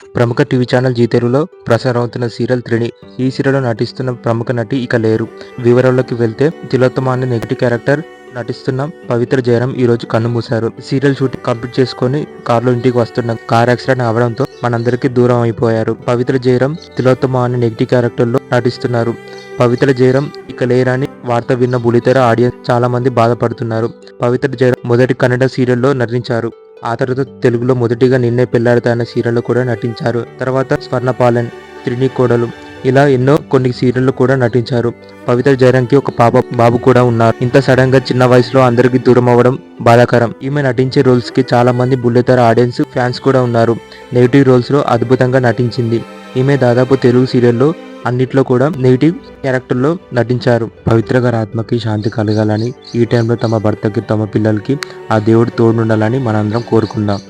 ప్రముఖ TV channel G తెలుగులో ప్రసారమవుతున్న serial త్రిణి ఈ సీరియల్లో నటిస్తున్న ప్రముఖ నటి ఇక లేరు. వివరాల్లోకి వెళ్తే తిలోత్తమ అనే నెగిటివ్ క్యారెక్టర్ నటిస్తున్న పవిత్ర జయరాం ఈ రోజు కన్నుమూశారు. సీరియల్ షూటింగ్ కంప్లీట్ చేసుకొని కారులో ఇంటికి వస్తున్న కార్ యాక్సిడెంట్ అవడంతో మనందరికీ దూరం అయిపోయారు. పవిత్ర జయరాం తిలోత్తమ అనే నెగిటివ్ క్యారెక్టర్లో నటిస్తున్నారు. పవిత్ర జయరాం ఇక లేరని వార్త విన్న బులితెర ఆడియన్స్ చాలా మంది బాధపడుతున్నారు. పవిత్ర జయరాం మొదటి కన్నడ సీరియల్లో నటించారు. ఆ తర్వాత తెలుగులో మొదటిగా నిన్నే పెళ్ళాడతా అనే సీరియల్లో కూడా నటించారు. తర్వాత స్వర్ణపాలన్ త్రిని కోడలు ఇలా ఎన్నో కొన్ని సీరియల్లో కూడా నటించారు. పవిత్ర జయరాంకి ఒక పాప బాబు కూడా ఉన్నారు. ఇంత సడన్గా చిన్న వయసులో అందరికి దూరం అవ్వడం బాధాకరం. ఈమె నటించే రోల్స్కి చాలా మంది బుల్లెతర ఆడియన్స్ ఫ్యాన్స్ కూడా ఉన్నారు. నెగిటివ్ రోల్స్లో అద్భుతంగా నటించింది. ఈమె దాదాపు తెలుగు సీరియల్లో అన్నిట్లో కూడా నెగిటివ్ క్యారెక్టర్లో నటించారు. పవిత్ర గారి ఆత్మకి శాంతి కలగాలని ఈ టైంలో తమ భర్తకి తమ పిల్లలకి ఆ దేవుడు తోడుండాలని మనందరం కోరుకుందాం.